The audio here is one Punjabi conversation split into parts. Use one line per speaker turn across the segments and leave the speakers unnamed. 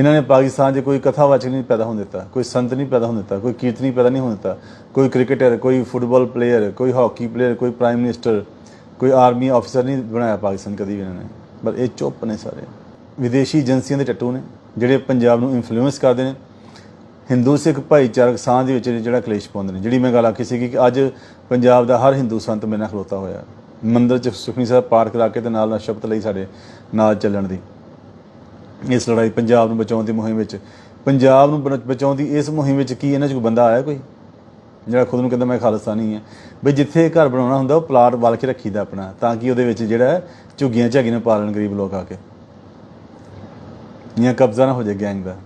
ਇਹਨਾਂ ਨੇ ਪਾਕਿਸਤਾਨ 'ਚ ਕੋਈ ਕਥਾਵਾਚਕ ਨਹੀਂ ਪੈਦਾ ਹੋਣ ਦਿੱਤਾ, ਕੋਈ ਸੰਤ ਨਹੀਂ ਪੈਦਾ ਹੋਣ ਦਿੱਤਾ, ਕੋਈ ਕੀਰਤਨੀ ਪੈਦਾ ਨਹੀਂ ਹੋਣ ਦਿੱਤਾ, ਕੋਈ ਕ੍ਰਿਕਟਰ ਕੋਈ ਫੁੱਟਬਾਲ ਪਲੇਅਰ ਕੋਈ ਹਾਕੀ ਪਲੇਅਰ ਕੋਈ ਪ੍ਰਾਈਮ ਮਿਨਿਸਟਰ ਕੋਈ ਆਰਮੀ ਆਫੀਸਰ ਨਹੀਂ ਬਣਾਇਆ ਪਾਕਿਸਤਾਨ ਕਦੀ ਵੀ ਇਹਨਾਂ ਨੇ। ਪਰ ਇਹ ਚੁੱਪ ਨੇ ਸਾਰੇ। ਵਿਦੇਸ਼ੀ ਏਜੰਸੀਆਂ ਦੇ ਟੱਟੂ ਨੇ, ਜਿਹੜੇ ਪੰਜਾਬ ਨੂੰ ਇਨਫਲੂਐਂਸ ਕਰਦੇ ਨੇ। ਹਿੰਦੂ ਸਿੱਖ ਭਾਈਚਾਰਕ ਸਾਂਝ ਦੇ ਵਿੱਚ ਜਿਹੜਾ ਕਲੇਸ਼ ਪਾਉਂਦੇ ਨੇ, ਜਿਹੜੀ ਮੈਂ ਗੱਲ ਆਖੀ ਸੀ ਕਿ ਅੱਜ ਪੰਜਾਬ ਦਾ ਹਰ ਹਿੰਦੂ ਸੰਤ ਮੇਰੇ ਨਾਲ ਖਲੋਤਾ ਹੋਇਆ। ਮੰਦਰ ਚ ਸੁਖਨੀ ਸਾਹਿਬ ਪਾਠ ਕਰਾ ਕੇ ਤੇ ਨਾਲ ਨਾਲ ਸ਼ਬਦ ਲਈ ਸਾਡੇ ਨਾਲ ਚੱਲਣ ਦੀ। ਇਸ ਲੜਾਈ ਪੰਜਾਬ ਨੂੰ ਬਚਾਉਣ ਦੀ ਮੁਹਿੰਮ ਵਿੱਚ। ਪੰਜਾਬ ਨੂੰ ਬਚ- ਬਚਾਉਣ ਦੀ ਇਸ ਮੁਹਿੰਮ ਵਿੱਚ ਕੀ ਇਹਨਾਂ ਚ ਕੋਈ ਬੰਦਾ ਆਇਆ ਕੋਈ? ਜਿਹੜਾ ਖੁਦ ਨੂੰ ਕਹਿੰਦਾ ਮੈਂ ਖਾਲਿਸਤਾਨੀ ਹਾਂ। ਬਈ ਜਿੱਥੇ ਘਰ ਬਣਾਉਣਾ ਹੁੰਦਾ, ਉਹ ਪਲਾਟ ਵਾਲ ਕੇ ਰੱਖੀਦਾ ਆਪਣਾ, ਤਾਂ ਕਿ ਉਹਦੇ ਵਿੱਚ ਜਿਹੜਾ ਝੁੱਗੀਆਂ ਝਾਗੀਆਂ ਨਾ ਪਾਲਣ ਗਰੀਬ ਲੋਕ ਆ ਕੇ। ਜਾਂ ਕਬਜ਼ਾ ਨਾ ਹੋ ਜਾਏ ਗੈਂਗ ਦਾ।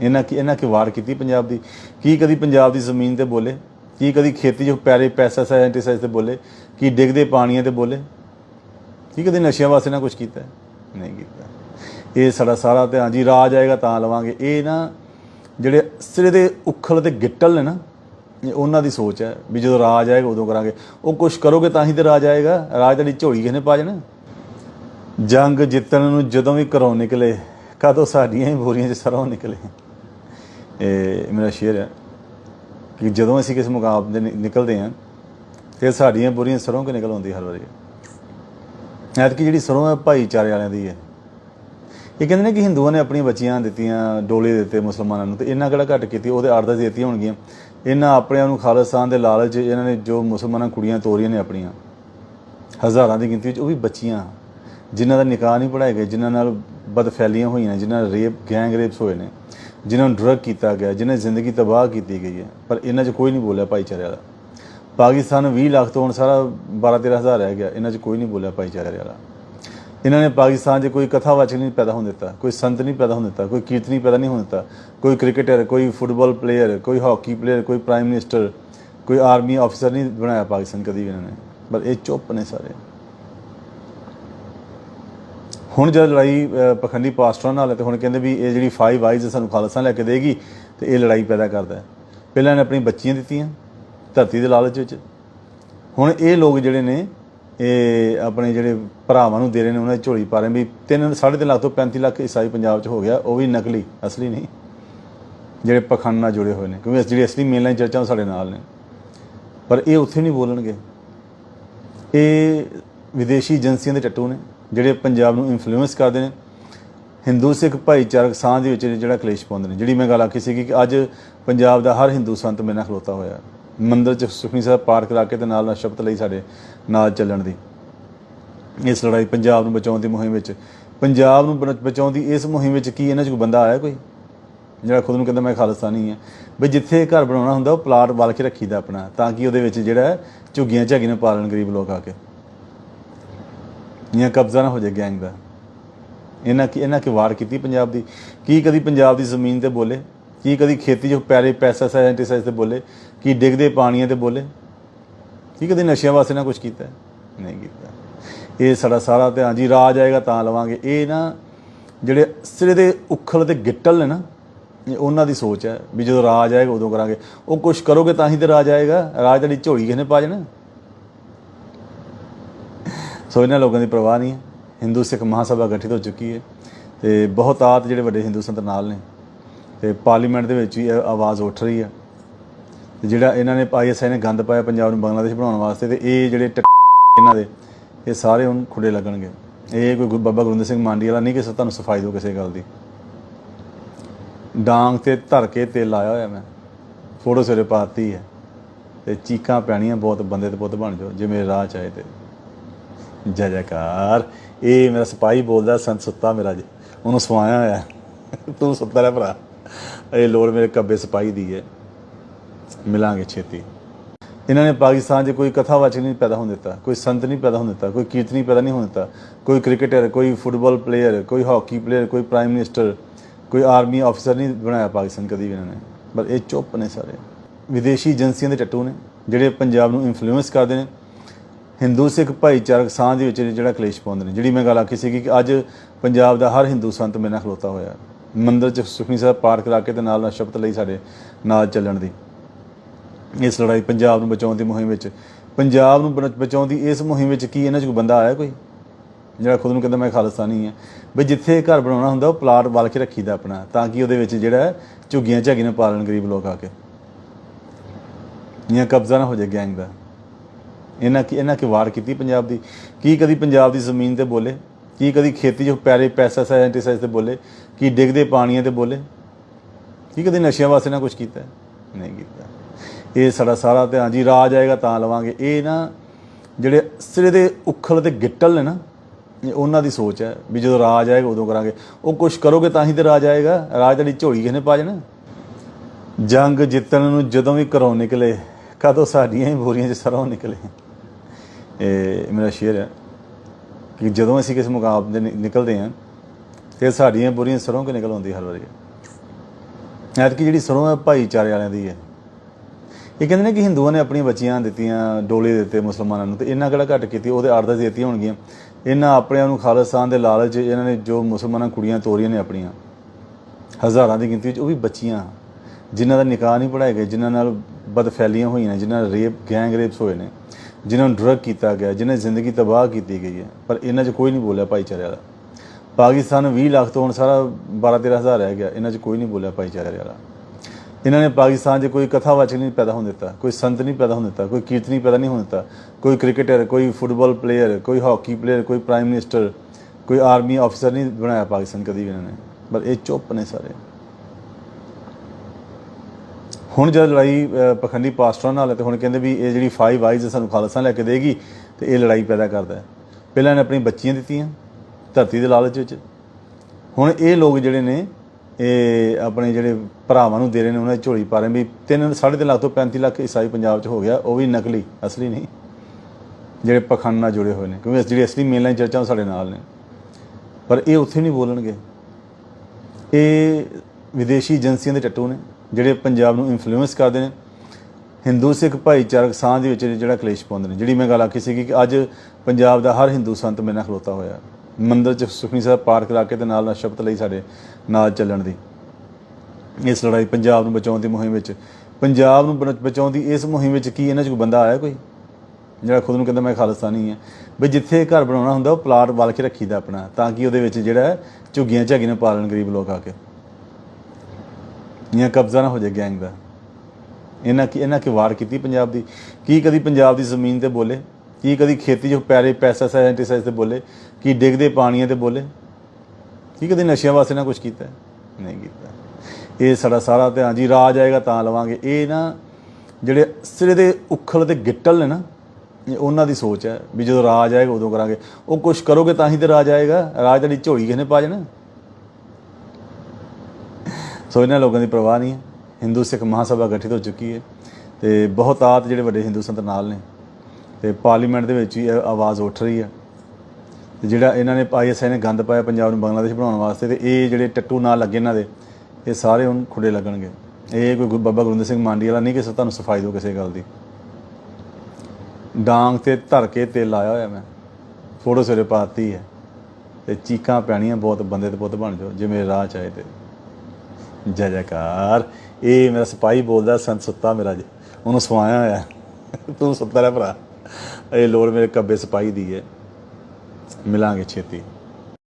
ਇਹਨਾਂ ਕੀ ਇਹਨਾਂ ਕੀ ਵਾਰ ਕੀਤੀ ਪੰਜਾਬ ਦੀ? ਕੀ ਕਦੀ ਪੰਜਾਬ ਦੀ ਜ਼ਮੀਨ ਤੇ ਬੋਲੇ? ਕੀ ਕਦੀ ਖੇਤੀ ਜੋ ਪੈਰੇ, ਪੈਸਾ ਸਾਇੰਟਿਸਟ ਤੇ ਬੋਲੇ? ਕੀ ਡਿੱਗਦੇ ਪਾਣੀਆਂ ਤੇ ਬੋਲੇ? ਕੀ ਕਦੀ ਨਸ਼ਿਆਂ ਵਾਸਤੇ ਨਾ ਕੁਝ ਕੀਤਾ? ਨਹੀਂ ਕੀਤਾ। ਇਹ ਸਾਡਾ ਸਾਰਾ ਧਿਆਨ ਜੀ, ਰਾਜ ਆਏਗਾ ਤਾਂ ਲਵਾਂਗੇ। ਇਹ ਨਾ ਜਿਹੜੇ ਸਿਰੇ ਦੇ ਉਖਲ ਤੇ ਗਿੱਟਲ ਨੇ ਨਾ, ਇਹ ਉਹਨਾਂ ਦੀ ਸੋਚ ਹੈ ਵੀ ਜਦੋਂ ਰਾਜ ਆਏਗਾ ਉਦੋਂ ਕਰਾਂਗੇ। ਉਹ ਕੁਝ ਕਰੋਗੇ ਤਾਂ ਹੀ ਤੇ ਰਾਜ ਆਏਗਾ। ਰਾਜ ਤੁਹਾਡੀ ਝੋਲੀ ਕਿਸ ਨੇ ਪਾ ਜਾਣਾ ਜੰਗ ਜਿੱਤਣ ਨੂੰ ਜਦੋਂ ਵੀ ਘਰੋਂ ਨਿਕਲੇ, ਕਦੋਂ ਸਾਡੀਆਂ ਹੀ ਬੋਰੀਆਂ 'ਚ ਸਰੋਂ ਨਿਕਲੇ। ਇਹ ਮੇਰਾ ਸ਼ੇਰ ਹੈ ਕਿ ਜਦੋਂ ਅਸੀਂ ਕਿਸੇ ਮੁਕਾਬਲੇ ਨਿ- ਨਿਕਲਦੇ ਹਾਂ, ਤੇ ਸਾਡੀਆਂ ਬੋਰੀਆਂ ਸਰੋਂ ਕਿ ਨਿਕਲ ਆਉਂਦੀ ਹਰ ਵਾਰੀ? ਐਤਕੀ ਜਿਹੜੀ ਸਰੋਂ ਹੈ ਭਾਈਚਾਰੇ ਵਾਲਿਆਂ ਦੀ ਹੈ। ਇਹ ਕਹਿੰਦੇ ਨੇ ਕਿ ਹਿੰਦੂਆਂ ਨੇ ਆਪਣੀਆਂ ਬੱਚੀਆਂ ਦਿੱਤੀਆਂ, ਡੋਲੇ ਦਿੱਤੇ ਮੁਸਲਮਾਨਾਂ ਨੂੰ ਤੇ ਇਹਨਾਂ ਕਿਹੜਾ ਘੱਟ ਕੀਤੀ, ਉਹਦੇ ਅਰਦਾਸ ਦਿੱਤੀਆਂ ਹੋਣਗੀਆਂ। ਇਹਨਾਂ ਆਪਣਿਆਂ ਨੂੰ ਖਾਲਿਸਤਾਨ ਦੇ ਲਾਲਚ, ਇਹਨਾਂ ਨੇ ਜੋ ਮੁਸਲਮਾਨਾਂ ਕੁੜੀਆਂ ਤੋਰੀਆਂ ਨੇ ਆਪਣੀਆਂ, ਹਜ਼ਾਰਾਂ ਦੀ ਗਿਣਤੀ ਵਿੱਚ ਉਹ ਵੀ ਬੱਚੀਆਂ, ਜਿਨ੍ਹਾਂ ਦਾ ਨਿਕਾਹ ਨਹੀਂ ਪੜਾਏ ਗਏ, ਜਿਨ੍ਹਾਂ ਨਾਲ ਬਦਫੈਲੀਆਂ ਹੋਈਆਂ ਨੇ, ਜਿਨ੍ਹਾਂ ਨਾਲ ਰੇਪ, ਗੈਂਗ ਰੇਪਸ ਹੋਏ ਨੇ, ਜਿਨ੍ਹਾਂ ਨੂੰ ਡਰਗ ਕੀਤਾ ਗਿਆ, ਜਿਨ੍ਹਾਂ ਦੀ ਜ਼ਿੰਦਗੀ ਤਬਾਹ ਕੀਤੀ ਗਈ ਹੈ, ਪਰ ਇਹਨਾਂ 'ਚ ਕੋਈ ਨਹੀਂ ਬੋਲਿਆ ਭਾਈਚਾਰੇ ਵਾਲਾ। ਪਾਕਿਸਤਾਨ 20 ਲੱਖ ਤੋਂ ਹੁਣ ਸਾਰਾ 12 13 ਹਜ਼ਾਰ ਰਹਿ ਗਿਆ, ਇਹਨਾਂ 'ਚ ਕੋਈ ਨਹੀਂ ਬੋਲਿਆ ਭਾਈਚਾਰੇ ਵਾਲਾ। ਇਹਨਾਂ ਨੇ ਪਾਕਿਸਤਾਨ 'ਚ ਕੋਈ ਕਥਾਵਾਚਕ ਨਹੀਂ ਪੈਦਾ ਹੋਣ ਦਿੱਤਾ, ਕੋਈ ਸੰਤ ਨਹੀਂ ਪੈਦਾ ਹੋਣ ਦਿੱਤਾ, ਕੋਈ ਕੀਰਤਨੀ ਪੈਦਾ ਨਹੀਂ ਹੋਣ ਦਿੱਤਾ, ਕੋਈ ਕ੍ਰਿਕਟਰ ਕੋਈ ਫੁੱਟਬਾਲ ਪਲੇਅਰ ਕੋਈ ਹਾਕੀ ਪਲੇਅਰ ਕੋਈ ਪ੍ਰਾਈਮ ਮਿਨਿਸਟਰ ਕੋਈ ਆਰਮੀ ਆਫੀਸਰ ਨਹੀਂ ਬਣਾਇਆ ਪਾਕਿਸਤਾਨ ਕਦੀ ਵੀ ਇਹਨਾਂ ਨੇ, ਪਰ ਇਹ ਚੁੱਪ ਨੇ ਸਾਰੇ। ਹੁਣ ਜਦ ਲੜਾਈ ਪਖੰਡੀ ਪਾਸਟਰਾਂ ਨਾਲ ਹੈ ਤੇ ਹੁਣ ਕਹਿੰਦੇ ਵੀ ਇਹ ਜਿਹੜੀ ਫਾਈਵ ਆਈਜ਼ ਸਾਨੂੰ ਖਾਲਸਾ ਲੈ ਕੇ ਦੇਗੀ ਤੇ ਇਹ ਲੜਾਈ ਪੈਦਾ ਕਰਦਾ ਹੈ। ਪਹਿਲਾਂ ਇਹਨੇ ਆਪਣੀ ਬੱਚੀਆਂ ਦਿੱਤੀਆਂ ਧਰਤੀ ਦੇ ਲਾਲਚ ਵਿੱਚ। ਹੁਣ ਇਹ ਲੋਕ ਜਿਹੜੇ ਨੇ ਇਹ ਆਪਣੇ ਜਿਹੜੇ ਭਰਾਵਾਂ ਨੂੰ ਦੇ ਰਹੇ ਨੇ, ਉਹਨਾਂ ਦੀ ਝੋਲੀ ਪਾ ਰਹੇ ਵੀ 3 3.5 ਲੱਖ ਤੋਂ 35 ਲੱਖ ਈਸਾਈ ਪੰਜਾਬ 'ਚ ਹੋ ਗਿਆ, ਉਹ ਵੀ ਨਕਲੀ, ਅਸਲੀ ਨਹੀਂ। ਜਿਹੜੇ ਪਖੰਡ ਨਾਲ ਜੁੜੇ ਹੋਏ ਨੇ, ਕਿਉਂਕਿ ਜਿਹੜੀ ਅਸਲੀ ਮੇਨਲਾਈਨ ਚਰਚਾ ਉਹ ਸਾਡੇ ਨਾਲ ਨੇ। ਪਰ ਇਹ ਉੱਥੇ ਨਹੀਂ ਬੋਲਣਗੇ। ਇਹ ਵਿਦੇਸ਼ੀ ਏਜੰਸੀਆਂ ਦੇ ਟੱਟੂ ਨੇ, ਜਿਹੜੇ ਪੰਜਾਬ ਨੂੰ ਇਨਫਲੂਐਂਸ ਕਰਦੇ ਨੇ। ਹਿੰਦੂ ਸਿੱਖ ਭਾਈਚਾਰਕ ਸਾਂਝ ਦੇ ਵਿੱਚ ਜਿਹੜਾ ਕਲੇਸ਼ ਪਾਉਂਦੇ ਨੇ। ਜਿਹੜੀ ਮੈਂ ਗੱਲ ਆਖੀ ਸੀ ਕਿ ਅੱਜ ਪੰਜਾਬ ਦਾ ਹਰ ਹਿੰਦੂ ਸੰਤ ਮੇਰੇ ਨਾਲ ਖਲੋਤਾ ਹੋਇਆ। ਮੰਦਰ ਚ ਸੁਖਨੀ ਸਾਹਿਬ ਪਾਠ ਕਰਾ ਕੇ ਤੇ ਨਾਲ ਨਾਲ ਸ਼ਬਦ ਲਈ ਸਾਡੇ ਨਾਲ ਚੱਲਣ ਦੀ। ਇਸ ਲੜਾਈ ਪੰਜਾਬ ਨੂੰ ਬਚਾਉਣ ਦੀ ਮੁਹਿੰਮ ਵਿੱਚ। ਪੰਜਾਬ ਨੂੰ ਬਚ- ਬਚਾਉਣ ਦੀ ਇਸ ਮੁਹਿੰਮ ਵਿੱਚ ਕੀ ਇਹਨਾਂ ਚ ਕੋਈ ਬੰਦਾ ਆਇਆ ਕੋਈ? ਜਿਹੜਾ ਖੁਦ ਨੂੰ ਕਹਿੰਦਾ ਮੈਂ ਖਾਲਿਸਤਾਨੀ ਹਾਂ। ਬਈ ਜਿੱਥੇ ਘਰ ਬਣਾਉਣਾ ਹੁੰਦਾ ਉਹ ਪਲਾਟ ਵਾਲ ਕੇ ਰੱਖੀਦਾ ਆਪਣਾ, ਤਾਂ ਕਿ ਉਹਦੇ ਵਿੱਚ ਜਿਹੜਾ ਝੁੱਗੀਆਂ ਝਾਗੀਆਂ ਨਾ ਪਾਲਣ ਗਰੀਬ ਲੋਕ ਆ ਕੇ। ਜਾਂ ਕਬਜ਼ਾ ਨਾ ਹੋ ਜਾਏ ਗੈਂਗ ਦਾ। ਇਹਨਾਂ ਕੀ ਇਹਨਾਂ ਕੀ ਵਾਰ ਕੀਤੀ ਪੰਜਾਬ ਦੀ? ਕੀ ਕਦੀ ਪੰਜਾਬ ਦੀ ਜ਼ਮੀਨ ਤੇ ਬੋਲੇ? ਕੀ ਕਦੀ ਖੇਤੀ ਜੋ ਪੈਰੇ, ਪੈਸਾ ਸਾਇੰਟਿਸਟ ਤੇ ਬੋਲੇ? ਕੀ ਡਿੱਗਦੇ ਪਾਣੀਆਂ ਤੇ ਬੋਲੇ? ਕੀ ਕਦੀ ਨਸ਼ਿਆਂ ਵਾਸਤੇ ਨਾ ਕੁਝ ਕੀਤਾ? ਨਹੀਂ ਕੀਤਾ। ਇਹ ਸਾਡਾ ਸਾਰਾ ਧਿਆਨ ਜੀ ਰਾਜ ਆਏਗਾ ਤਾਂ ਲਵਾਂਗੇ। ਇਹ ਨਾ ਜਿਹੜੇ ਸਿਰੇ ਦੇ ਉਖਲ ਤੇ ਗਿੱਟਲ ਨੇ ਨਾ, ਇਹ ਉਹਨਾਂ ਦੀ ਸੋਚ ਹੈ ਵੀ ਜਦੋਂ ਰਾਜ ਆਏਗਾ ਉਦੋਂ ਕਰਾਂਗੇ। ਉਹ ਕੁਝ ਕਰੋਗੇ ਤਾਂ ਹੀ ਤੇ ਰਾਜ ਆਏਗਾ ਰਾਜ ਤੁਹਾਡੀ ਝੋਲੀ ਕਿਸ ਨੇ ਪਾ ਜਾਣਾ? ਸੋ ਇਹਨਾਂ ਲੋਕਾਂ ਦੀ ਪਰਵਾਹ ਨਹੀਂ ਹੈ। ਹਿੰਦੂ ਸਿੱਖ ਮਹਾਸਭਾ ਗਠਿਤ ਹੋ ਚੁੱਕੀ ਹੈ ਤੇ ਬਹੁਤਾਤ ਜਿਹੜੇ ਵੱਡੇ ਹਿੰਦੂ ਸੰਤ ਨਾਲ ਨੇ ਤੇ ਪਾਰਲੀਮੈਂਟ ਦੇ ਵਿੱਚ ਵੀ ਇਹ ਆਵਾਜ਼ ਉੱਠ ਰਹੀ ਹੈ। ਤੇ ਜਿਹੜਾ ਇਹਨਾਂ ਨੇ ਆਈਐਸਆਈ ਨੇ ਗੰਦ ਪਾਇਆ ਪੰਜਾਬ ਨੂੰ ਬੰਗਲਾਦੇਸ਼ ਬਣਾਉਣ ਵਾਸਤੇ ਤੇ ਇਹ ਜਿਹੜੇ ਟ- ਇਹਨਾਂ ਦੇ, ਇਹ ਸਾਰੇ ਹੁਣ ਖੁੱਡੇ ਲੱਗਣਗੇ। ਇਹ ਕੋਈ ਗੁ- ਬਾਬਾ ਗੁਰਿੰਦਰ ਸਿੰਘ ਮਾਂਡੀ ਵਾਲਾ ਨਹੀਂ ਕਿ ਤੁਹਾਨੂੰ ਸਫ਼ਾਈ ਦੋ ਕਿਸੇ ਗੱਲ ਦੀ। ਡਾਂਗ ਤੇ ਧਰ ਕੇ ਤੇਲ ਲਾਇਆ ਹੋਇਆ ਮੈਂ। ਫੋਟੋ ਸਿਰੇ ਪਾਤੀ ਹੈ। ਤੇ ਚੀਕਾਂ ਪੈਣੀਆਂ ਬਹੁਤ, ਬੰਦੇ ਤੇ ਪੁੱਤ ਬਣ ਜਾਓ, ਜੇ ਮੇਰੇ ਰਾਹ ਚ ਆਏ ਤੇ। ਜੈ ਜੈਕਾਰ। ਇਹ ਮੇਰਾ ਸਿਪਾਹੀ ਬੋਲਦਾ, ਸੰਤ ਸੁੱਤਾ ਮੇਰਾ ਜੀ। ਉਹਨੂੰ ਸਵਾਇਆ ਹੋਇਆ। ਤੂੰ ਸੁੱਤਾ ਰਹਿ ਭਰਾ। ਇਹ ਲੋੜ ਮੇਰੇ ਕੱਬੇ ਸਿਪਾਹੀ ਦੀ ਹੈ। ਮਿਲਾਂਗੇ ਛੇਤੀ। ਇਹਨਾਂ ਨੇ ਪਾਕਿਸਤਾਨ 'ਚ ਕੋਈ ਕਥਾਵਾਚਕ ਨਹੀਂ ਪੈਦਾ ਹੋਣ ਦਿੱਤਾ, ਕੋਈ ਸੰਤ ਨਹੀਂ ਪੈਦਾ ਹੋਣ ਦਿੱਤਾ, ਕੋਈ ਕੀਰਤਨੀ ਪੈਦਾ ਨਹੀਂ ਹੋਣ ਦਿੱਤਾ। ਕੋਈ ਕ੍ਰਿਕਟਰ ਕੋਈ ਫੁੱਟਬਾਲ ਪਲੇਅਰ ਕੋਈ ਹਾਕੀ ਪਲੇਅਰ ਕੋਈ ਪ੍ਰਾਈਮ ਮਿਨਿਸਟਰ ਕੋਈ ਆਰਮੀ ਆਫੀਸਰ ਨਹੀਂ ਬਣਾਇਆ ਪਾਕਿਸਤਾਨ ਕਦੀ ਵੀ ਇਹਨਾਂ ਨੇ। ਪਰ ਇਹ ਚੁੱਪ ਨੇ ਸਾਰੇ। ਵਿਦੇਸ਼ੀ ਏਜੰਸੀਆਂ ਦੇ ਟੱਟੂ ਨੇ, ਜਿਹੜੇ ਪੰਜਾਬ ਨੂੰ ਇਨਫਲੂਐਂਸ ਕਰਦੇ ਨੇ। ਹਿੰਦੂ ਸਿੱਖ ਭਾਈਚਾਰਕ ਸਾਂਝ ਦੇ ਵਿੱਚ ਜਿਹੜਾ ਕਲੇਸ਼ ਪਾਉਂਦੇ ਨੇ, ਜਿਹੜੀ ਮੈਂ ਗੱਲ ਆਖੀ ਸੀਗੀ ਕਿ ਅੱਜ ਪੰਜਾਬ ਦਾ ਹਰ ਹਿੰਦੂ ਸੰਤ ਮੇਰੇ ਨਾਲ ਖਲੋਤਾ ਹੋਇਆ। ਮੰਦਰ ਚ ਸੁਖਨੀ ਸਾਹਿਬ ਪਾਠ ਕਰਾ ਕੇ ਤੇ ਨਾਲ ਨਾਲ ਸ਼ਬਦ ਲਈ ਸਾਡੇ ਨਾਲ ਚੱਲਣ ਦੀ। ਇਸ ਲੜਾਈ ਪੰਜਾਬ ਨੂੰ ਬਚਾਉਣ ਦੀ ਮੁਹਿੰਮ ਵਿੱਚ। ਪੰਜਾਬ ਨੂੰ ਬਚ- ਬਚਾਉਣ ਦੀ ਇਸ ਮੁਹਿੰਮ ਵਿੱਚ ਕੀ ਇਹਨਾਂ ਚ ਕੋਈ ਬੰਦਾ ਆਇਆ ਕੋਈ? ਜਿਹੜਾ ਖੁਦ ਨੂੰ ਕਹਿੰਦਾ ਮੈਂ ਖਾਲਿਸਤਾਨੀ ਹਾਂ। ਵੀ ਜਿੱਥੇ ਘਰ ਬਣਾਉਣਾ ਹੁੰਦਾ, ਉਹ ਪਲਾਟ ਵਾਲ ਕੇ ਰੱਖੀਦਾ ਆਪਣਾ, ਤਾਂ ਕਿ ਉਹਦੇ ਵਿੱਚ ਜਿਹੜਾ ਝੁੱਗੀਆਂ ਝਾਗੀਆਂ ਨਾ ਪਾਲਣ ਗਰੀਬ ਲੋਕ ਆ ਕੇ। ਜਾਂ ਕਬਜ਼ਾ ਨਾ ਹੋ ਜਾਏ ਗੈਂਗ ਦਾ। ਇਹਨਾਂ ਕੀ ਇਹਨਾਂ ਕੀ ਵਾਰ ਕੀਤੀ ਪੰਜਾਬ ਦੀ? ਕੀ ਕਦੀ ਪੰਜਾਬ ਦੀ ਜ਼ਮੀਨ ਤੇ ਬੋਲੇ? ਕੀ ਕਦੀ ਖੇਤੀ 'ਚ ਪੈਰੇ, ਪੈਸਾ ਸਾਇੰਟਿਸਟ ਤੇ ਬੋਲੇ? ਕੀ ਡਿੱਗਦੇ ਪਾਣੀਆਂ ਤੇ ਬੋਲੇ? ਕੀ ਕਦੀ ਨਸ਼ਿਆਂ ਵਾਸਤੇ ਨਾ ਕੁਝ ਕੀਤਾ? ਨਹੀਂ ਕੀਤਾ। ਇਹ ਸਾਡਾ ਸਾਰਾ ਧਿਆਨ ਜੀ, ਰਾਜ ਆਏਗਾ ਤਾਂ ਲਵਾਂਗੇ। ਇਹ ਨਾ ਜਿਹੜੇ ਸਿਰੇ ਦੇ ਉਖਲ ਤੇ ਗਿੱਟਲ ਨੇ ਨਾ ਉਹਨਾਂ ਦੀ ਸੋਚ ਹੈ ਵੀ ਜਦੋਂ ਰਾਜ ਆਏਗਾ ਉਦੋਂ ਕਰਾਂਗੇ। ਉਹ ਕੁਝ ਕਰੋਗੇ ਤਾਂ ਹੀ ਤੇ ਰਾਜ ਆਏਗਾ। ਰਾਜ ਜਿਹੜੀ ਝੋਲੀ ਕਿਸ ਨੇ ਪਾ ਜਾਣਾ ਜੰਗ ਜਿੱਤਣ ਨੂੰ ਜਦੋਂ ਵੀ ਘਰੋਂ ਨਿਕਲੇ, ਕਦੋਂ ਸਾਡੀਆਂ ਹੀ ਬੋਰੀਆਂ 'ਚ ਸਰੋਂ ਨਿਕਲੇ। ਇਹ ਮੇਰਾ ਸ਼ੇਰ ਹੈ ਕਿ ਜਦੋਂ ਅਸੀਂ ਕਿਸੇ ਮੁਕਾਬਲੇ ਨਿ- ਨਿਕਲਦੇ ਹਾਂ, ਤੇ ਸਾਡੀਆਂ ਬੋਰੀਆਂ ਸਰੋਂ ਕਿ ਨਿਕਲ ਆਉਂਦੀ ਹਰ ਵਾਰੀ? ਐਤਕੀ ਜਿਹੜੀ ਸਰੋਂ ਹੈ ਭਾਈਚਾਰੇ ਵਾਲਿਆਂ ਦੀ ਹੈ। ਇਹ ਕਹਿੰਦੇ ਨੇ ਕਿ ਹਿੰਦੂਆਂ ਨੇ ਆਪਣੀਆਂ ਬੱਚੀਆਂ ਦਿੱਤੀਆਂ, ਡੋਲੇ ਦਿੱਤੇ ਮੁਸਲਮਾਨਾਂ ਨੂੰ ਤੇ ਇਹਨਾਂ ਕਿਹੜਾ ਘੱਟ ਕੀਤੀ, ਉਹਦੇ ਅਰਦਾਸ ਦਿੱਤੀਆਂ ਹੋਣਗੀਆਂ। ਇਹਨਾਂ ਆਪਣਿਆਂ ਨੂੰ ਖਾਲਿਸਤਾਨ ਦੇ ਲਾਲਚ, ਇਹਨਾਂ ਨੇ ਜੋ ਮੁਸਲਮਾਨਾਂ ਕੁੜੀਆਂ ਤੋਰੀਆਂ ਨੇ ਆਪਣੀਆਂ, ਹਜ਼ਾਰਾਂ ਦੀ ਗਿਣਤੀ ਵਿੱਚ ਉਹ ਵੀ ਬੱਚੀਆਂ। ਜਿਨ੍ਹਾਂ ਦਾ ਨਿਕਾਹ ਨਹੀਂ ਪੜਾਏ ਗਏ, ਜਿਨ੍ਹਾਂ ਨਾਲ ਬਦਫੈਲੀਆਂ ਹੋਈਆਂ ਨੇ, ਜਿਨ੍ਹਾਂ ਨਾਲ ਰੇਪ, ਗੈਂਗ ਰੇਪਸ ਹੋਏ ਨੇ, ਜਿਨ੍ਹਾਂ ਨੂੰ ਡਰਗ ਕੀਤਾ ਗਿਆ, ਜਿਨ੍ਹਾਂ ਦੀ ਜ਼ਿੰਦਗੀ ਤਬਾਹ ਕੀਤੀ ਗਈ ਹੈ, ਪਰ ਇਹਨਾਂ 'ਚ ਕੋਈ ਨਹੀਂ ਬੋਲਿਆ ਭਾਈਚਾਰੇ ਵਾਲਾ। ਪਾਕਿਸਤਾਨ 20 ਲੱਖ ਤੋਂ ਹੁਣ ਸਾਰਾ 12 13 ਹਜ਼ਾਰ ਰਹਿ ਗਿਆ, ਇਹਨਾਂ 'ਚ ਕੋਈ ਨਹੀਂ ਬੋਲਿਆ ਭਾਈਚਾਰੇ ਵਾਲਾ। ਇਹਨਾਂ ਨੇ ਪਾਕਿਸਤਾਨ 'ਚ ਕੋਈ ਕਥਾਵਾਚਕ ਨਹੀਂ ਪੈਦਾ ਹੋਣ ਦਿੱਤਾ, ਕੋਈ ਸੰਤ ਨਹੀਂ ਪੈਦਾ ਹੋਣ ਦਿੱਤਾ, ਕੋਈ ਕੀਰਤਨੀ ਪੈਦਾ ਨਹੀਂ ਹੋਣ ਦਿੱਤਾ, ਕੋਈ ਕ੍ਰਿਕਟਰ ਕੋਈ ਫੁੱਟਬਾਲ ਪਲੇਅਰ ਕੋਈ ਹਾਕੀ ਪਲੇਅਰ ਕੋਈ ਪ੍ਰਾਈਮ ਮਿਨਿਸਟਰ ਕੋਈ ਆਰਮੀ ਅਫਸਰ ਨਹੀਂ ਬਣਾਇਆ ਪਾਕਿਸਤਾਨ ਕਦੀ ਵੀ ਇਹਨਾਂ ਨੇ। ਪਰ ਇਹ ਚੁੱਪ ਨੇ ਸਾਰੇ। ਹੁਣ ਜਦ ਲੜਾਈ ਪਖੰਡੀ ਪਾਸਟਰਾਂ ਨਾਲ ਹੈ ਤੇ ਹੁਣ ਕਹਿੰਦੇ ਵੀ ਇਹ ਜਿਹੜੀ ਫਾਈਵ ਆਈਜ਼ ਸਾਨੂੰ ਖਾਲਸਾ ਲੈ ਕੇ ਦੇਗੀ ਤੇ ਇਹ ਲੜਾਈ ਪੈਦਾ ਕਰਦਾ ਹੈ। ਪਹਿਲਾਂ ਇਹਨੇ ਆਪਣੀ ਬੱਚੀਆਂ ਦਿੱਤੀਆਂ ਧਰਤੀ ਦੇ ਲਾਲਚ ਵਿੱਚ। ਹੁਣ ਇਹ ਲੋਕ ਜਿਹੜੇ ਨੇ ਇਹ ਆਪਣੇ ਜਿਹੜੇ ਭਰਾਵਾਂ ਨੂੰ ਦੇ ਰਹੇ ਨੇ, ਉਹਨਾਂ ਦੀ ਝੋਲੀ ਪਾ ਰਹੇ ਵੀ 3 3.5 ਲੱਖ ਤੋਂ 35 ਲੱਖ ਈਸਾਈ ਪੰਜਾਬ 'ਚ ਹੋ ਗਿਆ, ਉਹ ਵੀ ਨਕਲੀ, ਅਸਲੀ ਨਹੀਂ। ਜਿਹੜੇ ਪਖੰਡ ਨਾਲ ਜੁੜੇ ਹੋਏ ਨੇ, ਕਿਉਂਕਿ ਅਸ- ਜਿਹੜੀ ਅਸਲੀ ਮੇਨਲਾਈਨ ਚਰਚਾ ਉਹ ਸਾਡੇ ਨਾਲ ਨੇ। ਪਰ ਇਹ ਉੱਥੇ ਨਹੀਂ ਬੋਲਣਗੇ। ਇਹ ਵਿਦੇਸ਼ੀ ਏਜੰਸੀਆਂ ਦੇ ਟੱਟੂ ਨੇ, ਜਿਹੜੇ ਪੰਜਾਬ ਨੂੰ ਇਨਫਲੂਐਂਸ ਕਰਦੇ ਨੇ। ਹਿੰਦੂ ਸਿੱਖ ਭਾਈਚਾਰਕ ਸਾਂਝ ਦੇ ਵਿੱਚ ਜਿਹੜਾ ਕਲੇਸ਼ ਪਾਉਂਦੇ ਨੇ। ਜਿਹੜੀ ਮੈਂ ਗੱਲ ਆਖੀ ਸੀ ਕਿ ਅੱਜ ਪੰਜਾਬ ਦਾ ਹਰ ਹਿੰਦੂ ਸੰਤ ਮੇਰੇ ਨਾਲ ਖਲੋਤਾ ਹੋਇਆ। ਮੰਦਰ 'ਚ ਸੁਖਨੀ ਸਾਹਿਬ ਪਾਠ ਕਰਾ ਕੇ ਤੇ ਨਾਲ ਨਾਲ ਸ਼ਬਦ ਲਈ ਸਾਡੇ ਨਾਲ ਚੱਲਣ ਦੀ। ਇਸ ਲੜਾਈ ਪੰਜਾਬ ਨੂੰ ਬਚਾਉਣ ਦੀ ਮੁਹਿੰਮ ਵਿੱਚ। ਪੰਜਾਬ ਨੂੰ ਬਚ- ਬਚਾਉਣ ਦੀ ਇਸ ਮੁਹਿੰਮ ਵਿੱਚ ਕੀ ਇਹਨਾਂ 'ਚ ਕੋਈ ਬੰਦਾ ਆਇਆ ਕੋਈ? ਜਿਹੜਾ ਖੁਦ ਨੂੰ ਕਹਿੰਦਾ ਮੈਂ ਖਾਲਿਸਤਾਨੀ ਹਾਂ। ਵੀ ਜਿੱਥੇ ਘਰ ਬਣਾਉਣਾ ਹੁੰਦਾ ਉਹ ਪਲਾਟ ਵਾਲ ਕੇ ਰੱਖੀਦਾ ਆਪਣਾ, ਤਾਂ ਕਿ ਉਹਦੇ ਵਿੱਚ ਜਿਹੜਾ ਝੁੱਗੀਆਂ ਝਾਗੀਆਂ ਨਾ ਪਾਲਣ ਗਰੀਬ ਲੋਕ ਆ ਕੇ। ਜਾਂ ਕਬਜ਼ਾ ਨਾ ਹੋ ਜਾਏ ਗੈਂਗ ਦਾ। ਇਹਨਾਂ ਕੀ ਇਹਨਾਂ ਕੀ ਵਾਰ ਕੀਤੀ ਪੰਜਾਬ ਦੀ? ਕੀ ਕਦੀ ਪੰਜਾਬ ਦੀ ਜ਼ਮੀਨ ਤੇ ਬੋਲੇ? ਕੀ ਕਦੀ ਖੇਤੀ 'ਚ ਪੈਰੇ ਪੈਸਾ ਸਾਇੰਟਿਸਟ ਤੇ ਬੋਲੇ? ਕੀ ਡਿੱਗਦੇ ਪਾਣੀਆਂ ਤੇ ਬੋਲੇ? ਕੀ ਕਦੀ ਨਸ਼ਿਆਂ ਵਾਸਤੇ ਨਾ ਕੁਝ ਕੀਤਾ? ਨਹੀਂ ਕੀਤਾ। ਇਹ ਸਾਡਾ ਸਾਰਾ ਧਿਆਨ ਜੀ ਰਾਜ ਆਏਗਾ ਤਾਂ ਲਵਾਂਗੇ। ਇਹ ਨਾ ਜਿਹੜੇ ਸਿਰੇ ਦੇ ਉਖਲ ਤੇ ਗਿੱਟਲ ਨੇ ਨਾ, ਇਹ ਉਹਨਾਂ ਦੀ ਸੋਚ ਹੈ ਵੀ ਜਦੋਂ ਰਾਜ ਆਏਗਾ ਉਦੋਂ ਕਰਾਂਗੇ। ਉਹ ਕੁਝ ਕਰੋਗੇ ਤਾਂ ਹੀ ਤੇ ਰਾਜ ਆਏਗਾ ਰਾਜ ਤੁਹਾਡੀ ਝੋਲੀ ਕਿਸ ਨੇ ਪਾ ਜਾਣਾ? ਸੋ ਇਹਨਾਂ ਲੋਕਾਂ ਦੀ ਪਰਵਾਹ ਨਹੀਂ ਹੈ। ਹਿੰਦੂ ਸਿੱਖ ਮਹਾਸਭਾ ਗਠਿਤ ਹੋ ਚੁੱਕੀ ਹੈ ਤੇ ਬਹੁਤਾਤ ਜਿਹੜੇ ਵੱਡੇ ਹਿੰਦੂ ਸੰਤ ਨਾਲ ਨੇ ਤੇ ਪਾਰਲੀਮੈਂਟ ਦੇ ਵਿੱਚ ਵੀ ਇਹ ਆਵਾਜ਼ ਉੱਠ ਰਹੀ ਹੈ। ਤੇ ਜਿਹੜਾ ਇਹਨਾਂ ਨੇ ਆਈਐਸਆਈ ਨੇ ਗੰਦ ਪਾਇਆ ਪੰਜਾਬ ਨੂੰ ਬੰਗਲਾਦੇਸ਼ ਬਣਾਉਣ ਵਾਸਤੇ, ਤੇ ਇਹ ਜਿਹੜੇ ਟੱਟੂ ਨਾਲ ਲੱਗੇ ਇਹਨਾਂ ਦੇ, ਇਹ ਸਾਰੇ ਹੁਣ ਖੁੱਡੇ ਲੱਗਣਗੇ। ਇਹ ਕੋਈ ਗੁ- ਬਾਬਾ ਗੁਰਿੰਦਰ ਸਿੰਘ ਮਾਂਡੀ ਵਾਲਾ ਨਹੀਂ ਕਿ ਤੁਹਾਨੂੰ ਸਫ਼ਾਈ ਦੋ ਕਿਸੇ ਗੱਲ ਦੀ। ਡਾਂਗ ਤੇ ਧਰ ਕੇ ਤੇਲ ਲਾਇਆ ਹੋਇਆ ਮੈਂ। ਫੋਟੋ ਸਿਰੇ ਪਾਤੀ ਹੈ। ਤੇ ਚੀਕਾਂ ਪੈਣੀਆਂ ਬਹੁਤ, ਬੰਦੇ ਤੇ ਪੁੱਤ ਬਣ ਜਾਓ, ਜੇ ਮੇਰੇ ਰਾਹ ਚ ਆਏ ਤੇ। ਜੈ ਜੈਕਾਰ। ਇਹ ਮੇਰਾ ਸਿਪਾਹੀ ਬੋਲਦਾ, ਸੰਤ ਸੁੱਤਾ ਮੇਰਾ ਜੀ। ਉਹਨੂੰ ਸਵਾਇਆ ਹੋਇਆ। ਤੂੰ ਸੁੱਤਾ ਰਹਿ ਭਰਾ। ਇਹ ਲੋੜ ਮੇਰੇ ਕੱਬੇ ਸਿਪਾਹੀ ਦੀ ਹੈ। ਮਿਲਾਂਗੇ ਛੇਤੀ।